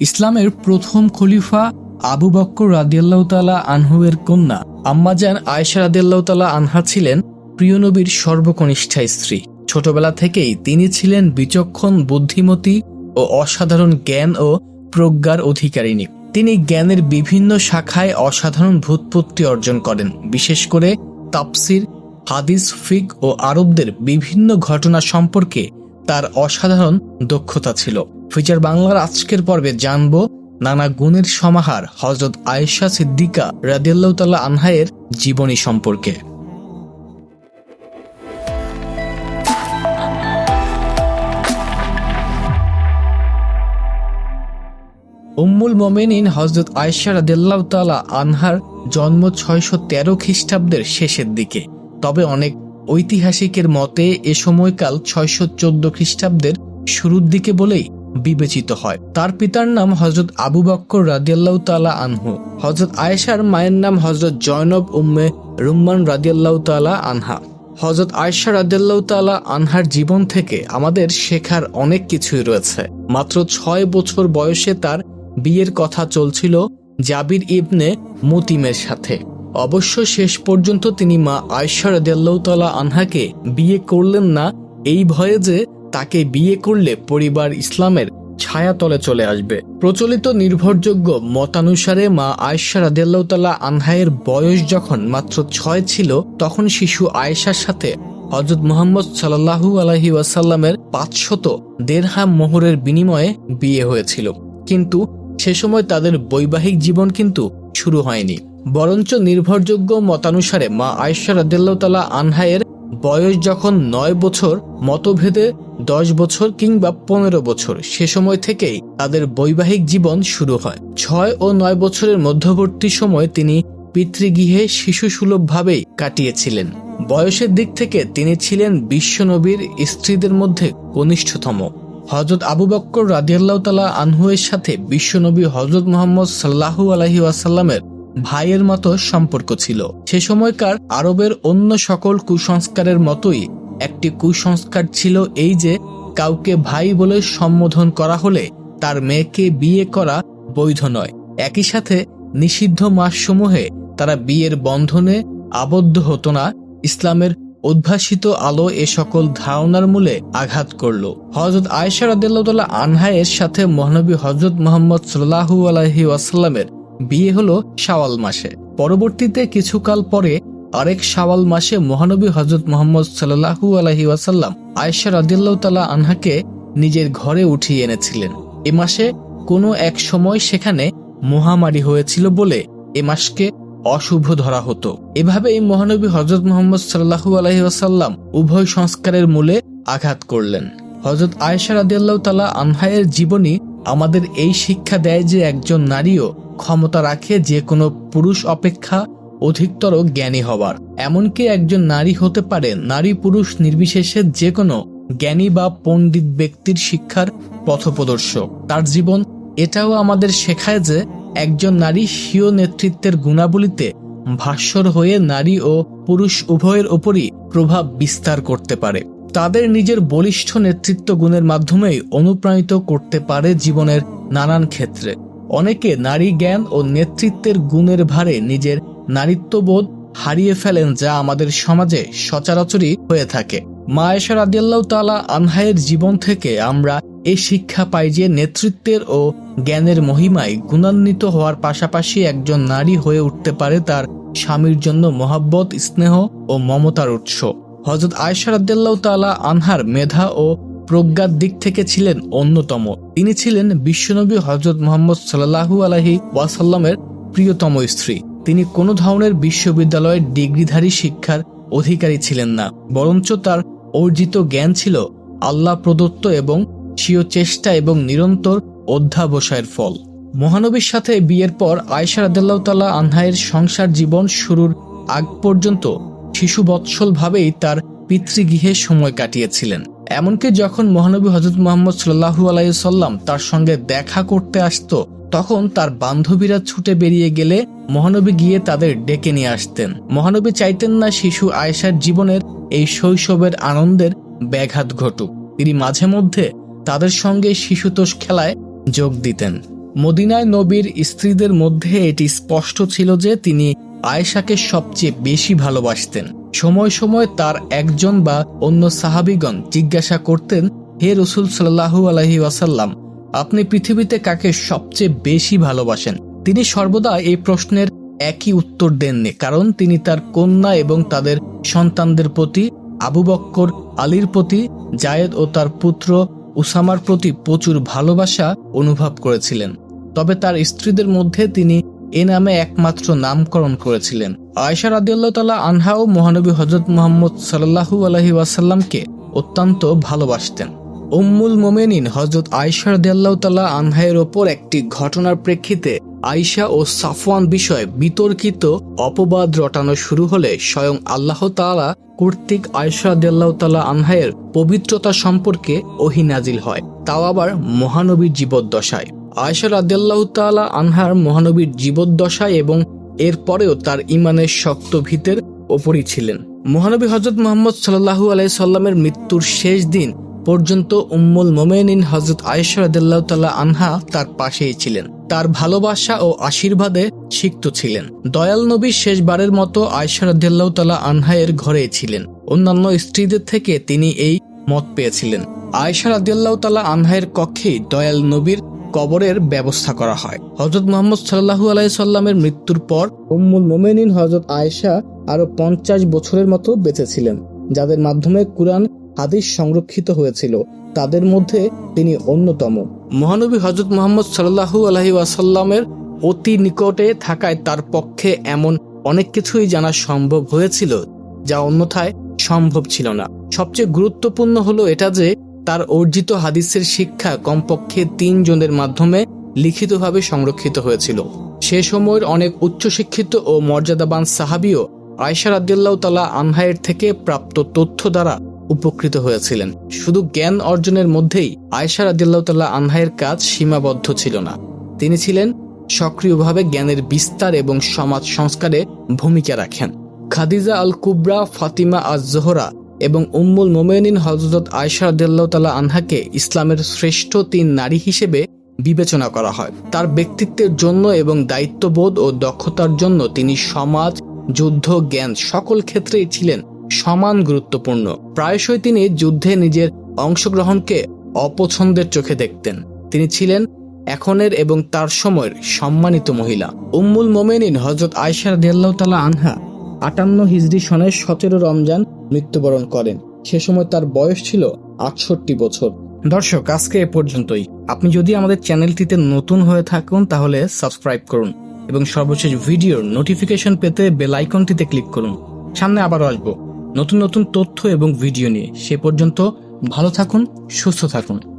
ইসলামের প্রথম খলিফা আবু বক্কর রাদিয়াল্লাহ তালা আনহুয়ের কন্যা আম্মাজান আয়েশা রাদিয়াল্লাহ তালা আনহা ছিলেন প্রিয় নবীর সর্বকনিষ্ঠা স্ত্রী। ছোটবেলা থেকেই তিনি ছিলেন বিচক্ষণ, বুদ্ধিমতী ও অসাধারণ জ্ঞান ও প্রজ্ঞার অধিকারিণী। তিনি জ্ঞানের বিভিন্ন শাখায় অসাধারণ ভূতপত্তি অর্জন করেন। বিশেষ করে তাপসির হাদিস, ফিক ও আরবদের বিভিন্ন ঘটনা সম্পর্কে তার অসাধারণ দক্ষতা ছিল। ফিচার বাংলার আজকের পর্বে জানব নানা গুণের সমাহার হজরত আয়েশা সিদ্দিকা রাদিয়াল্লাহতাল্লাহ আনহায়ের জীবনী সম্পর্কে। উম্মুল মোমেনিন হজরত আয়েশা রাদিয়াল্লাহু তাআলা আনহার জন্ম ছয়শো তেরো খ্রিস্টাব্দের শেষের দিকে। তবে অনেক ঐতিহাসিকের মতে এ সময়কাল ছয়শো চোদ্দ খ্রিস্টাব্দের শুরুর দিকে বলেই বিবেচিত হয়। তার পিতার নাম হজরত আবু বক্কর রাদিয়াল্লাহু তাআলা আনহু। হজরত আয়েশার মায়ের নাম হজরত জয়নব উম্মে রুম্মান রাদিয়াল্লাহু তাআলা আনহা। হজরত আয়েশা রাদিয়াল্লাহু তাআলা আনহার জীবন থেকে আমাদের শেখার অনেক কিছুই রয়েছে। মাত্র ছয় বছর বয়সে তার বিয়ের কথা চলছিল জাবির ইবনে মতিমের সাথে। অবশ্য শেষ পর্যন্ত তিনি মা আয়সা রাদিয়াল্লাহু তাআলা আনহাকে বিয়ে করলেন না, এই ভয়ে যে তাকে বিয়ে করলে পরিবার ইসলামের ছায়াতলে চলে আসবে। প্রচলিত নির্ভরযোগ্য মতানুসারে মা আয়েশা রাদিয়াল্লাহু আনহায়ের বয়স যখন মাত্র ছয় ছিল, তখন শিশু আয়েশার সাথে হজরত মোহাম্মদ সাল্লাহু আলহি ওয়াসাল্লামের পাঁচশত দেড়হাম মোহরের বিনিময়ে বিয়ে হয়েছিল। কিন্তু সে সময় তাদের বৈবাহিক জীবন কিন্তু শুরু হয়নি। বরঞ্চ নির্ভরযোগ্য মতানুসারে মা আয়েশা রাদিয়াল্লাহু তাআলা আনহায়ের বয়স যখন নয় বছর, মতভেদে দশ বছর কিংবা পনেরো বছর, সে সময় থেকেই তাদের বৈবাহিক জীবন শুরু হয়। ছয় ও নয় বছরের মধ্যবর্তী সময় তিনি পিতৃগৃহে শিশুসুলভভাবেই কাটিয়েছিলেন। বয়সের দিক থেকে তিনি ছিলেন বিশ্বনবীর স্ত্রীদের মধ্যে কনিষ্ঠতম। হজরত আবু বক্কর রাদিয়াল্লাহ তালা আনহুয়ের সাথে বিশ্বনবী হজরত মোহাম্মদ সাল্লাহু আলহি ওয়াসাল্লামের ভাইয়ের মতো সম্পর্ক ছিল। সে সময়কার আরবের অন্য সকল কুসংস্কারের মতোই একটি কুসংস্কার ছিল এই যে, কাউকে ভাই বলে সম্বোধন করা হলে তার মেয়েকে বিয়ে করা বৈধ নয়। একই সাথে নিষিদ্ধ মাসসমূহে তারা বিয়ের বন্ধনে আবদ্ধ হতো না। ইসলামের উদ্ভাসিত আলো এ সকল ধারণার মূলে আঘাত করল। হজরত আয়েশা রাদিল্লাহ আনহায়ের সাথে মহানবী হজরত মোহাম্মদ সাল্লাহু আলহি ওয়াসাল্লামের বিয়ে হলো শাওয়াল মাসে। পরবর্তীতে কিছুকাল পরে আরেক শাওয়াল মাসে মহানবী হজরত মোহাম্মদ সাল্লাহু আলহি ওয়াসাল্লাম আয়েশা রাদিল্লাহ তালা আনহাকে নিজের ঘরে উঠিয়ে এনেছিলেন। এ মাসে কোনো এক সময় সেখানে মহামারী হয়েছিল বলে এ মাসকে অশুভ ধরা হতো। এভাবে এই মহানবী হজরত মোহাম্মদ সাল্লাহু আলহি ওয়াসাল্লাম উভয় সংস্কারের মূলে আঘাত করলেন। হজরত আয়েশা রাদিয়াল্লাহ তালা আনহায়ের জীবনী আমাদের এই শিক্ষা দেয় যে একজন নারীও ক্ষমতা রাখে যে কোনো পুরুষ অপেক্ষা অধিকতর জ্ঞানী হবার। এমনকি একজন নারী হতে পারে, নারী পুরুষ নির্বিশেষে যে কোনো জ্ঞানী বা পণ্ডিত ব্যক্তির শিক্ষার পথপ্রদর্শক। তার জীবন এটাও আমাদের শেখায় যে একজন নারী স্বীয় নেতৃত্বের গুণাবলীতে ভাস্বর হয়ে নারী ও পুরুষ উভয়ের ওপরই প্রভাব বিস্তার করতে পারে। তাদের নিজের বলিষ্ঠ নেতৃত্ব গুণের মাধ্যমেই অনুপ্রাণিত করতে পারে জীবনের নানান ক্ষেত্রে। অনেকে নারী জ্ঞান ও নেতৃত্বের গুণের ভারে নিজের নারীত্ববোধ হারিয়ে ফেলেন যা আমাদের সমাজে সচরাচরই হয়ে থাকে। মায়েশা রাদিয়াল্লাহ তালা আনহায়ের জীবন থেকে আমরা এই শিক্ষা পাই যে নেতৃত্বের ও জ্ঞানের মহিমায় গুণান্বিত হওয়ার পাশাপাশি একজন নারী হয়ে উঠতে পারে তার স্বামীর জন্য মহাব্বত, স্নেহ ও মমতার উৎস। হজরত আয়সা রাদ্দাল্লাহ তালা আনহার মেধা ও প্রজ্ঞার দিক থেকে ছিলেন অন্যতম। তিনি ছিলেন বিশ্বনবী হজরত মোহাম্মদ সাল্লাহু আলহি ওয়াসাল্লামের প্রিয়তম স্ত্রী। তিনি কোনো ধরনের বিশ্ববিদ্যালয়ের ডিগ্রিধারী শিক্ষার অধিকারী ছিলেন না, বরঞ্চ তার অর্জিত জ্ঞান ছিল আল্লাহ প্রদত্ত এবং স্বীয় চেষ্টা এবং নিরন্তর অধ্যাবসায়ের ফল। মহানবীর সাথে বিয়ের পর আয়সা রাদাল্লাহ তাল্লাহ আনহায়ের সংসার জীবন শুরুর আগ পর্যন্ত শিশু বৎসল ভাবেই তার পিতৃগৃহে সময় কাটিয়েছিলেন। এমনকি যখন মহানবী হজরত মোহাম্মদ সাল্লাহু আলাইসাল্লাম তার সঙ্গে দেখা করতে আসত, তখন তার বান্ধবীরা ছুটে বেরিয়ে গেলে মহানবী গিয়ে তাদের ডেকে নিয়ে আসতেন। মহানবী চাইতেন না শিশু আয়েশার জীবনের এই শৈশবের আনন্দের ব্যাঘাত ঘটুক। তিনি মাঝে মধ্যে তাদের সঙ্গে শিশুতোষ খেলায় যোগ দিতেন। মদিনায় নবীর স্ত্রীদের মধ্যে এটি স্পষ্ট ছিল যে তিনি আয়েশাকে সবচেয়ে বেশি ভালোবাসতেন। সময় সময় তার একজন বা অন্য সাহাবিগণ জিজ্ঞাসা করতেন, হে রসুল সাল্লাহু আলহি ওয়াসাল্লাম, আপনি পৃথিবীতে কাকে সবচেয়ে বেশি ভালোবাসেন? তিনি সর্বদা এই প্রশ্নের একই উত্তর দেননি, কারণ তিনি তার কন্যা এবং তাদের সন্তানদের প্রতি, আবু বক্কর, আলীর প্রতি, জায়েদ ও তার পুত্র উসামার প্রতি প্রচুর ভালোবাসা অনুভব করেছিলেন। তবে তার স্ত্রীদের মধ্যে তিনি এ নামে একমাত্র নামকরণ করেছিলেন। আয়সা রাদিয়াল্লাহ তালা আনহা ও মহানবী হজরত মোহাম্মদ সাল্লাহু আলহি ওয়াসাল্লামকে অত্যন্ত ভালোবাসতেন। উম্মুল মোমেনিন হজরত আয়সা রাদিয়াল্লাহ তালা আনহায়ের ওপর একটি ঘটনার প্রেক্ষিতে আয়শা ও সাফওয়ান বিষয়ে বিতর্কিত অপবাদ রটানো শুরু হলে স্বয়ং আল্লাহ তাআলা কর্তৃক আয়সা রাদিয়াল্লাহ তালা আনহায়ের পবিত্রতা সম্পর্কে ওহি নাজিল হয়। তাও আবার মহানবীর জীবদ্দশায়। আয়সা রাদিয়াল্লাহ আনহার মহানবীর জীবদ্দশায় এবং এরপরেও তার ইমানের শক্ত ভিতের ওপরই ছিলেন। মহানবী হজরত মোহাম্মদ সাল্লাহু আলাই সাল্লামের মৃত্যুর শেষ দিন পর্যন্ত উম্মুল মোমেনিন হজরত আয়েশা রাদিয়াল্লাহু তাআলা আনহা তার পাশেই ছিলেন। তার ভালোবাসা ও আশীর্বাদে সিক্ত ছিলেন। দয়াল নবী শেষবারের মতো আয়েশা রাদিয়াল্লাহু তাআলা আনহায়ের ঘরেই ছিলেন। অন্যান্য স্ত্রীদের থেকে তিনি এই মত পেয়েছিলেন। আয়েশা রাদিয়াল্লাহু তাআলা আনহায়ের কক্ষেই দয়াল নবীর কবরের ব্যবস্থা করা হয়। হজরত মোহাম্মদ সাল্লাহু আলাই সাল্লামের মৃত্যুর পর উম্মুল মোমেনিন হজরত আয়েশা আরও পঞ্চাশ বছরের মতো বেঁচেছিলেন, যাদের মাধ্যমে কুরআন হাদিস সংরক্ষিত হয়েছিল। তাদের মধ্যে তিনি অন্যতম। মহানবী হজরত মোহাম্মদ সাল্লাহু আলহি ওয়াসাল্লামের অতি নিকটে থাকায় তার পক্ষে এমন অনেক কিছুই জানা সম্ভব হয়েছিল, যা অন্যথায় সম্ভব ছিল না। সবচেয়ে গুরুত্বপূর্ণ হলো এটা যে তার অর্জিত হাদিসের শিক্ষা কমপক্ষে তিনজনের মাধ্যমে লিখিতভাবে সংরক্ষিত হয়েছিল। সে সময়ের অনেক উচ্চশিক্ষিত ও মর্যাদাবান সাহাবিও আয়সা রাদিয়াল্লাহ তালা আনহায়ের থেকে প্রাপ্ত তথ্য দ্বারা উপকৃত হয়েছিলেন। শুধু জ্ঞান অর্জনের মধ্যেই আয়সা রাদিয়াল্লাহ তাল্লাহ আনহায়ের কাজ সীমাবদ্ধ ছিল না। তিনি ছিলেন সক্রিয়ভাবে জ্ঞানের বিস্তার এবং সমাজ সংস্কারে ভূমিকা রাখেন। খাদিজা আল কুবরা ফাতিমা আজ জোহরা এবং উম্মুল মোমেনিন হজরত আয়সা রাদিয়াল্লাহ তাল্লাহ আনহাকে ইসলামের শ্রেষ্ঠ তিন নারী হিসেবে বিবেচনা করা হয়। তার ব্যক্তিত্বের জন্য এবং দায়িত্ববোধ ও দক্ষতার জন্য তিনি সমাজ, যুদ্ধ, জ্ঞান সকল ক্ষেত্রেই ছিলেন সমান গুরুত্বপূর্ণ। প্রায়শই তিনি যুদ্ধে নিজের অংশগ্রহণকে অপছন্দের চোখে দেখতেন। তিনি ছিলেন এখনের এবং তার সময়ের সম্মানিত মহিলা। উম্মুল মোমেনিন হজরত আয়সা রাদিয়াল্লাহু তাআলা আনহা আটান্ন হিজরি সনের সতেরো রমজান মৃত্যুবরণ করেন। সে সময় তার বয়স ছিল আটষট্টি বছর। দর্শক, আজকে এ পর্যন্তই। আপনি যদি আমাদের চ্যানেলটিতে নতুন হয়ে থাকুন, তাহলে সাবস্ক্রাইব করুন এবং সর্বশেষ ভিডিওর নোটিফিকেশন পেতে বেল আইকনটিতে ক্লিক করুন। সামনে আবার আসব। নতুন নতুন তথ্য এবং ভিডিও নিয়ে। সে পর্যন্ত ভালো থাকুন, সুস্থ থাকুন।